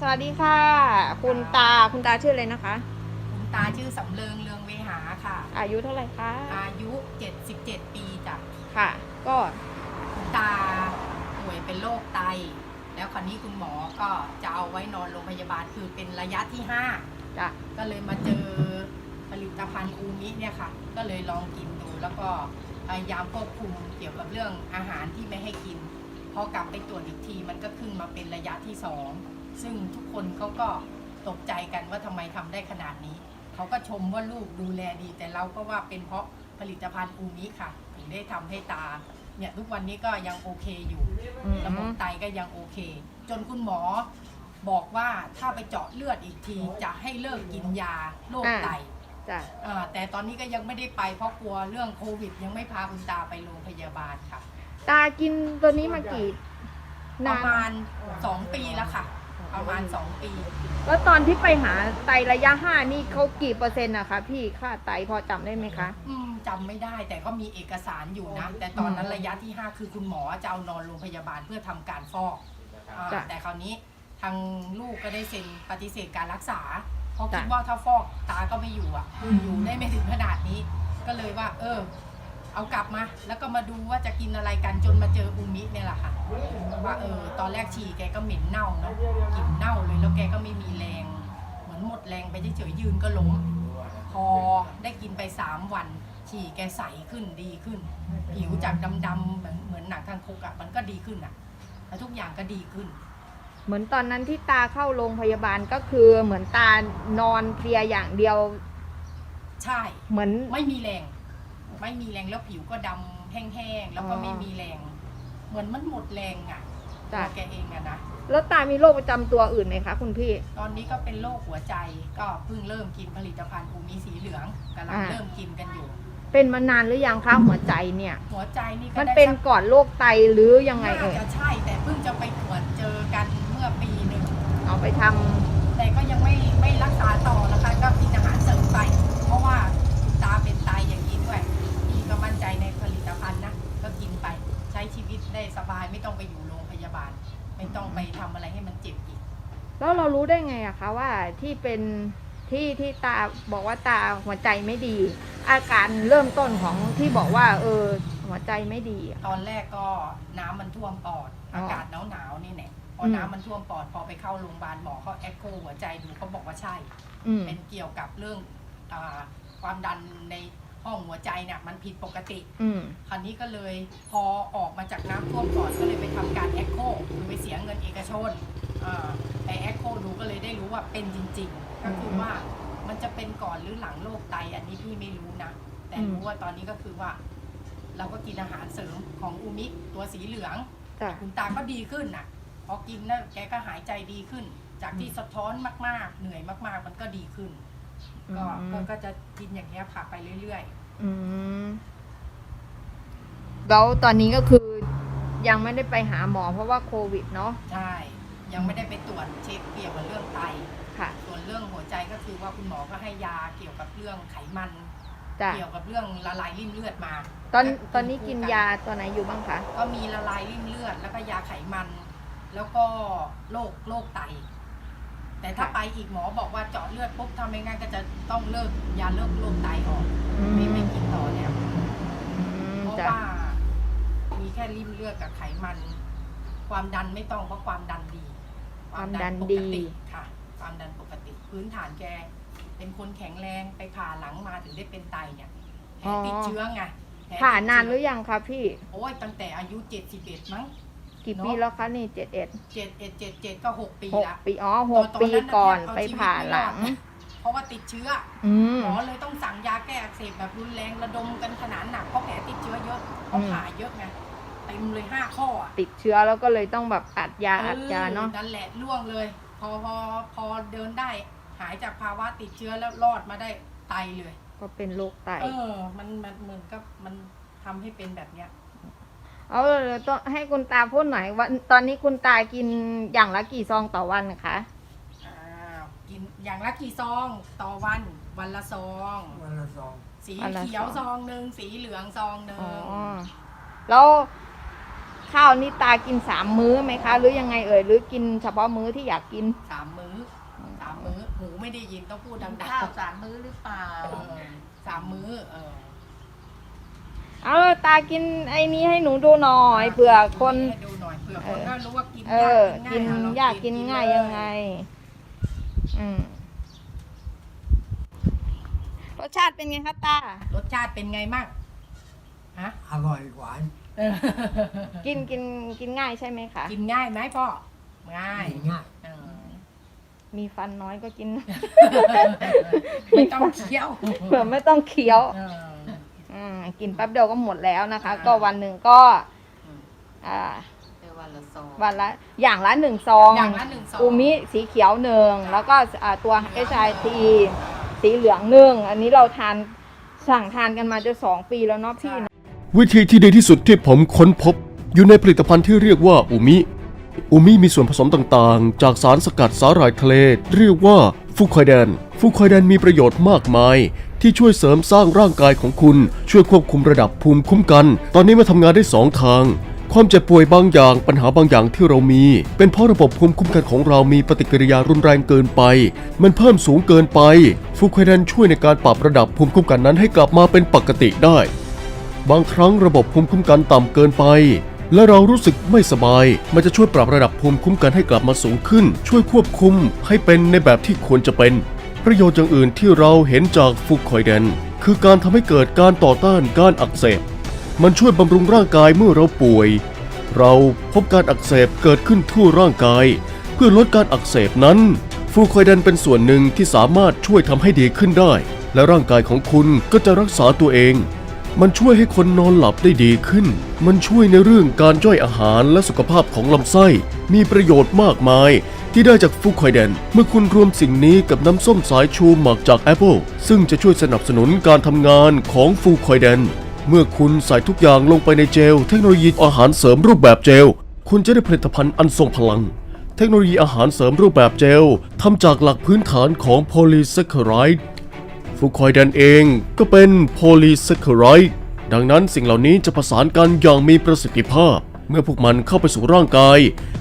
สวัสดีค่ะ คุณตาคุณตาชื่ออะไรนะคะ คุณตาชื่อสำเริงเรืองเวหาค่ะ อายุเท่าไหร่คะอายุ 77 ปีจ้ะค่ะ ก็คุณตาป่วยเป็นโรคไต แล้วคราวนี้คุณหมอก็จะเอาไว้นอนโรงพยาบาลคือเป็นระยะที่5จะก็เลยมาเจอผลิตภัณฑ์อูมิเนี่ยค่ะ ก็เลยลองกินดูแล้วก็พยายามควบคุมเกี่ยวกับเรื่องอาหารที่ไม่ให้กินพอกลับไปตรวจอีกทีมันก็ขึ้นมาเป็นระยะที่สอง ซึ่งทุกคนเขาก็ตกใจกันว่าทำไมทำได้ขนาดนี้ เขาก็ชมว่าลูกดูแลดี แต่เราก็ว่าเป็นเพราะผลิตภัณฑ์อูมิค่ะถึงได้ทำให้ตา เนี่ยทุกวันนี้ก็ยังโอเคอยู่ อืม ระบบไตก็ยังโอเค จนคุณหมอบอกว่าถ้าไปเจาะเลือดอีกที จะให้เลิกกินยาโรคไตจะอ่าแต่ตอนนี้ก็ยังไม่ได้ไปเพราะกลัวเรื่องโควิด ยังไม่พาคุณตาไปโรงพยาบาลค่ะ ตากินตัวนี้มากี่ ปนาระน มาณ 2 ปีแล้วค่ะ ประมาณ2ปี แล้วตอนที่ไปหาไตระยะห้านี่เขากี่เปอร์เซ็นต์นะคะพี่ค่าไตพอจำได้ไหมคะ อืมจำไม่ได้แต่ก็มีเอกสารอยู่นะ แต่ตอนนั้นระยะที่ 5 คือคุณหมอจะเอานอนโรงพยาบาลเพื่อทำการฟอกอ่าจ้ะแต่คราวนี้ทางลูกก็ได้เซ็นปฏิเสธการรักษา เพราะจ้ะคิดว่าถ้าฟอกตาก็ไม่อยู่อะ อยู่ได้ไม่ถึงขนาดนี้ ก็เลยว่า เออ เอากลับมา แล้วก็มาดูว่าจะกินอะไรกันจนมาเจออูมิเนี่ยแหละค่ะว่าเออตอนแรกฉี่แกก็เหม็นเน่าเนาะกลิ่นเน่าเลยแล้วแกก็ไม่มีแรง เหมือนหมดแรงไปเฉยๆยืนก็ล้มพอได้กินไปสามวัน ฉี่แกใสขึ้นดีขึ้น ผิวจากดำๆเหมือนเหมือนหนังทางคุกอะมันก็ดีขึ้นอะแล้วทุกอย่างก็ดีขึ้น เหมือนตอนนั้นที่ตาเข้าโรงพยาบาลก็คือเหมือนตานอนเพลียอย่างเดียว ใช่ เหมือนไม่มีแรง ไม่มีแรงแล้วผิวก็ดำแห้งๆแล้วก็อ๋อไม่มีแรง เหมือนมันหมดแรงอะจ้ะตัวแกเองอะนะแล้วตามีโรคประจำตัวอื่นไหมคะคุณพี่ ตอนนี้ก็เป็นโรคหัวใจก็เพิ่งเริ่มกินผลิตภัณฑ์ภูมิสีเหลืองกำลังอ่า เริ่มกินกันอยู่ เป็นมานานหรือยังคะหัวใจเนี่ย หัวใจนี่ก็มันได้เป็นสักก่อนโรคไตหรือยังไงน่าเอ่ยจะใช่แต่เพิ่งจะไปตรวจเจอกันเมื่อปีหนึ่งเอาไปทำแต่ก็ยังไม่ไม่รักษาต่อนะคะ ก็กินอาหารเสริมไป ต้องไปอยู่โรงพยาบาล ไม่ต้องไปทำอะไรให้มันเจ็บอีก แล้วเรารู้ได้ไงอะคะว่าที่เป็นที่ที่ตาบอกว่าตาหัวใจไม่ดี อาการเริ่มต้นของที่บอกว่า เออ หัวใจไม่ดีอะ ตอนแรกก็น้ำมันท่วมปอด อ๋อออากาศหนาวหนาวๆนี่แหละพอมน้ำมันท่วมปอดพอไปเข้าโรงพยาบาลหมอเขาแอคโคหัวใจดูเขาบอกว่าใช่ อืมเป็นเกี่ยวกับเรื่องอาความดันใน ห้องหัวใจเนี่ยมันผิดปกติ อืม คราวนี้ก็เลยพอออกมาจากน้ำท่วมก่อนก็เลยไปทำการแอคโคคือไปเสียเงินเอกชนอ่าไปแอคโคดูก็เลยได้รู้ว่าเป็นจริง ๆ ก็คือว่ามันจะเป็นก่อนหรือหลังโรคไตอันนี้พี่ไม่รู้นะ แต่รู้ว่าตอนนี้ก็คือว่า เราก็กินอาหารเสริมของอูมิตัวสีเหลือง จ้ะ คุณตาก็ดีขึ้นน่ะ พอกินแล้วแกก็หายใจดีขึ้น จากที่สะท้อนมากๆ เหนื่อยมากๆ มันก็ดีขึ้น ก็อืม ก็ก็จะกินอย่างเงี้ยค่ะไปเรื่อยอืมแล้วตอนนี้ก็คือยังไม่ได้ไปหาหมอเพราะว่าโควิดเนาะๆ ใช่ ยังไม่ได้ไปตรวจเช็คเกี่ยวกับเรื่องไต ค่ะส่วนเรื่องหัวใจก็คือว่าคุณหมอก็ให้ยาเกี่ยวกับเรื่องไขมัน จ้ะเกี่ยวกับเรื่องละลายริ่มเลือดมาตอนก็ตอนนี้กินยาตัวไหนอยู่บ้างคะก็มีละลายริ่มเลือด แล้วก็ยาไขมัน แล้วก็โรคโรคไต แต่ถ้าไปอีกหมอบอกว่าเจาะเลือดปุ๊บทำไม่งั้นก็จะต้องเลิกยาเลิกโรคไตออกอืม ไม่ไม่กินต่อแล้วอืมเพราะจ้ะว่ามีแค่ริ่มเลือดกับไขมัน ความดันไม่ต้องเพราะความดันดีความดันปดีกติค่ะ ความดันปกติ พื้นฐานแก เป็นคนแข็งแรงไปผ่าหลังมาถึงได้เป็นไตเนี่ยแผลติดเชื้อไงแผลติดเชื้อผ่านานหรือยังคะพี่ โอ้ยตั้งแต่อายุ71มั้งกี่เนอะปีแล้วคะนี่เจ็ดเอ็ด71 77ก็6ปีหกละปีอ๋อหกตอนปีนั้นน่ะก่อนแทบเอาไปชีวิตผ่าไม่รอดหลัง เพราะว่าติดเชื้ออืม หมอเลยต้องสั่งยาแก้อักเสบแบบรุนแรงระดมกันขนาดหนักเพราะแผลติดเชื้อเยอะเพราะอืม ผ่าเยอะไงเต็มเลยห้าข้ออะ ติดเชื้อแล้วก็เลยต้องแบบอัดยาอัดยาเนาะออนั่นแหละล่วงเลย พอพอพอเดินได้หายจากภาวะติดเชื้อแล้วรอดมาได้ไตเลย ก็เป็นโรคไต เออ มันมันเหมือนกับมันทำให้เป็นแบบเนี้ย เอาเลยต้องให้คุณตาพูดหน่อยว่าตอนนี้คุณตากินอย่างละกี่ซองต่อวันนะคะอ้าวกินอย่างละกี่ซองต่อวันวันละซอง วันละสองสีวันละเขียวซองซองหนึ่งสีเหลืองซองหนึ่งอ๋อแล้วข้าวนี่ตากินสามมื้อไหมคะ หรือยังไงเอ่ยหรือกินเฉพาะมื้อที่อยากกิน สามมื้อสามมื้อหูไม่ได้ยินต้องพูดดังข้าวสามมื้อหรือเปล่าๆเออสามมื้อเออ เอาแล้วตากินไอ้นี้ให้หนูดูหน่อยเผื่อคน ให้ดูหน่อยเผื่อคนก็รู้ว่ากินเอยากอ กินอะลองยากกินง่ายยังไง อืมรสชาติเป็นไงคะตา รสชาติเป็นไงมั่งฮะอร่อยหวานเออกินกินกินง่ายใช่ไหมคะ กินง่ายไหมพ่อง่ายง่ายเออมีฟันน้อยก็กิน ไม่ต้องเคี้ยวเผื่อไม่ต้องเคี้ยว เอออืม กินแป๊บเดียวก็หมดแล้วนะคะอ่าก็วันหนึ่งก็อืมอ่าเดี๋ยววันละซอง วันละอย่างละหนึ่งซองอย่างละหนึ่งซอง อูมิสีเขียวหนึ่งแล้วก็อ่าตัว HIT สีเหลืองหนึ่งอันนี้เราทานสั่งทานกันมาจะสองปีแล้วเนาะพี่ วิธีที่ดีที่สุดที่ผมค้นพบ อยู่ในผลิตภัณฑ์ที่เรียกว่าอูมิ อูมิมีส่วนผสมต่างๆ จากสารสกัดสาหร่ายทะเล เรียกว่าฟูคอยแดน ฟูคอยแดนมีประโยชน์มากมาย ที่ช่วยเสริมสร้างร่างกายของคุณ ช่วยควบคุมระดับภูมิคุ้มกัน ตอนนี้มาทำงานได้สองทาง ความเจ็บป่วยบางอย่างปัญหาบางอย่างที่เรามี เป็นเพราะระบบภูมิคุ้มกันของเรามีปฏิกิริยารุนแรงเกินไป มันเพิ่มสูงเกินไป ฟูคอยแดนช่วยในการปรับระดับภูมิคุ้มกันนั้นให้กลับมาเป็นปกติได้ บางครั้งระบบภูมิคุ้มกันต่ำเกินไปและเรารู้สึกไม่สบาย มันจะช่วยปรับระดับภูมิคุ้มกันให้กลับมาสูงขึ้น ช่วยควบคุมให้เป็นในแบบที่ควรจะเป็น ประโยชน์อย่างอื่นที่เราเห็นจากฟูคอยเดน คือการทำให้เกิดการต่อต้านการอักเสบ มันช่วยบำรุงร่างกายเมื่อเราป่วย เราพบการอักเสบเกิดขึ้นทั่วร่างกาย เพื่อลดการอักเสบนั้นฟูคอยเดนเป็นส่วนหนึ่งที่สามารถช่วยทำให้ดีขึ้นได้ และร่างกายของคุณก็จะรักษาตัวเอง มันช่วยให้คนนอนหลับได้ดีขึ้น มันช่วยในเรื่องการย่อยอาหารและสุขภาพของลำไส้ มีประโยชน์มากมาย ที่ได้จากฟูคอยเดน เมื่อคุณรวมสิ่งนี้กับน้ำส้มสายชูหมักจากแอปเปิลซึ่งจะช่วยสนับสนุนการทำงานของฟูคอยเดน เมื่อคุณใส่ทุกอย่างลงไปในเจล เทคโนโลยีอาหารเสริมรูปแบบเจล คุณจะได้ผลิตภัณฑ์อันทรงพลัง เทคโนโลยีอาหารเสริมรูปแบบเจลทำจากหลักพื้นฐานของโพลีแซคคาไรด์ฟูคอยแดนเองก็เป็นโพลีแซคคาไรด์ดังนั้นสิ่งเหล่านี้จะประสานกันอย่างมีประสิทธิภาพ เมื่อพวกมันเข้าไปสู่ร่างกาย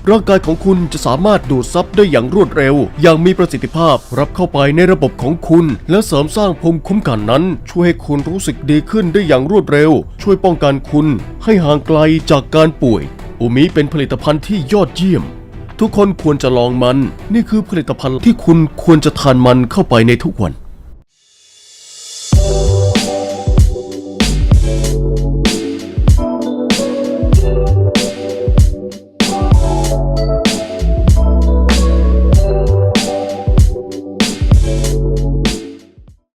ร่างกายของคุณจะสามารถดูดซับได้อย่างรวดเร็ว อย่างมีประสิทธิภาพรับเข้าไปในระบบของคุณ และเสริมสร้างภูมิคุ้มกันนั้น ช่วยให้คุณรู้สึกดีขึ้นได้อย่างรวดเร็ว ช่วยป้องกันคุณ ให้ห่างไกลจากการป่วยอูมิเป็นผลิตภัณฑ์ที่ยอดเยี่ยม ทุกคนควรจะลองมัน นี่คือผลิตภัณฑ์ที่คุณควรจะทานมันเข้าไปในทุกวัน